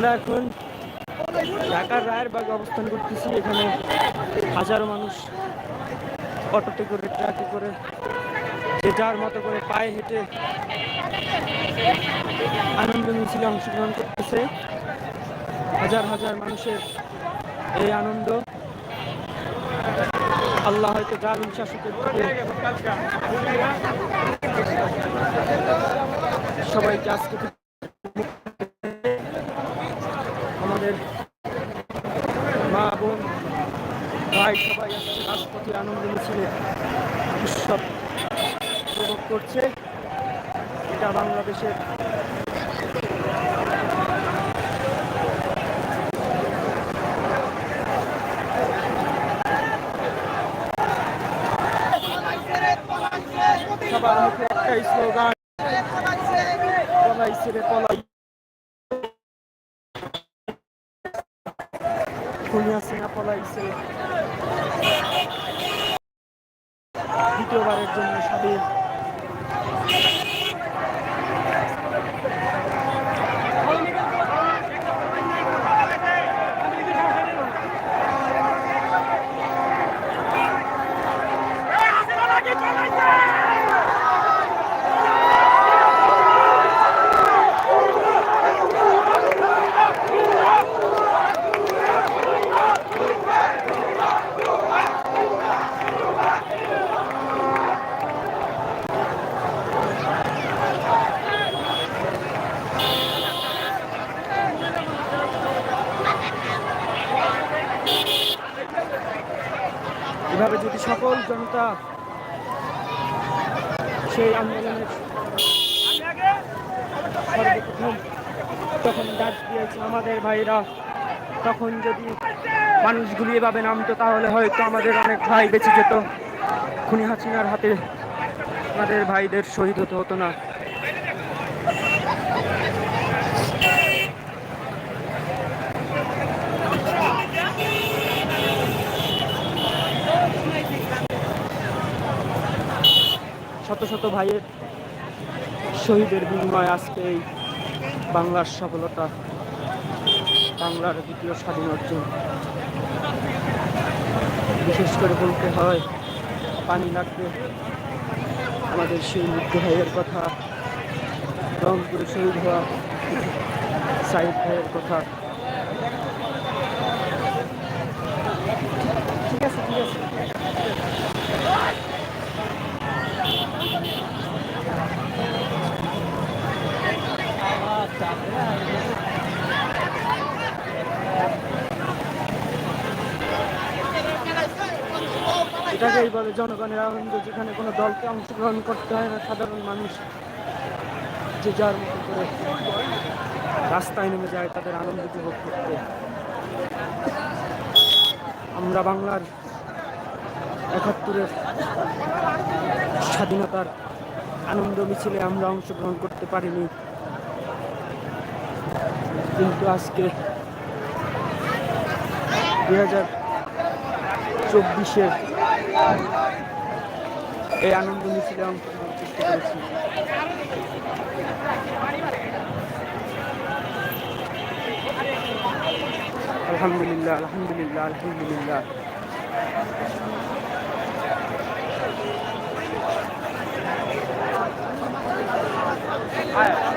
আমরা এখন ঢাকার রায়েরবাগে অবস্থান করতেছি। এখানে হাজারো মানুষ অটোতে করে, ট্রাকে করে, যে যার মতো করে পায়ে হেঁটে আনন্দ মিছিলে অংশগ্রহণ করতেছে। হাজার হাজার মানুষের এই আনন্দ। আল্লাহ হয়তো জালিম শাসকের সবাইকে আজকে ভাই সবাই আজকে রাজপথে আনন্দ মিছিলে উৎসব উপভোগ করছে। এটা বাংলাদেশের সবার মুখে একটাই স্লোগান পলাই ছেড়ে পলাই খুনি হাসিনা পলাইছে এভাবে যদি সকল জনতা সেই আন্দোলনের সর্বপ্রথম তখন ডাক দিয়েছে আমাদের ভাইরা, তখন যদি মানুষগুলি এভাবে নামতো, তাহলে হয়তো আমাদের অনেক ভাই বেঁচে যেত। খুনি হাসিনার হাতে আমাদের ভাইদের শহীদ হতে হতো না। শত শত ভাইয়ের শহীদের বিনিময়ে আজকে এই বাংলার সফলতা, বাংলার দ্বিতীয় স্বাধীন অর্জন। বিশেষ করে বলতে হয়, পানি লাগবে আমাদের সেই মুগ্ধ ভাইয়ের কথা, রংপুরে শহীদ হওয়া সাইদ ভাইয়ের কথা। এটাকেই বলে, জনগণের আনন্দ যেখানে কোনো দলকে অংশগ্রহণ করতে হয় না, সাধারণ মানুষ যে যার মতো করে রাস্তায় নেমে যায় তাদের আনন্দ উপভোগ করতে। আমরা বাংলার একাত্তরের স্বাধীনতার আনন্দ মিছিলে আমরা অংশগ্রহণ করতে পারিনি। কিন্তু আজকে দুই হাজার চব্বিশের এই আনন্দ মিছিলে অংশগ্রহণ চেষ্টা করেছি আলহামদুলিল্লাহ আলহামদুলিল্লাহ আলহামদুলিল্লাহ Hi.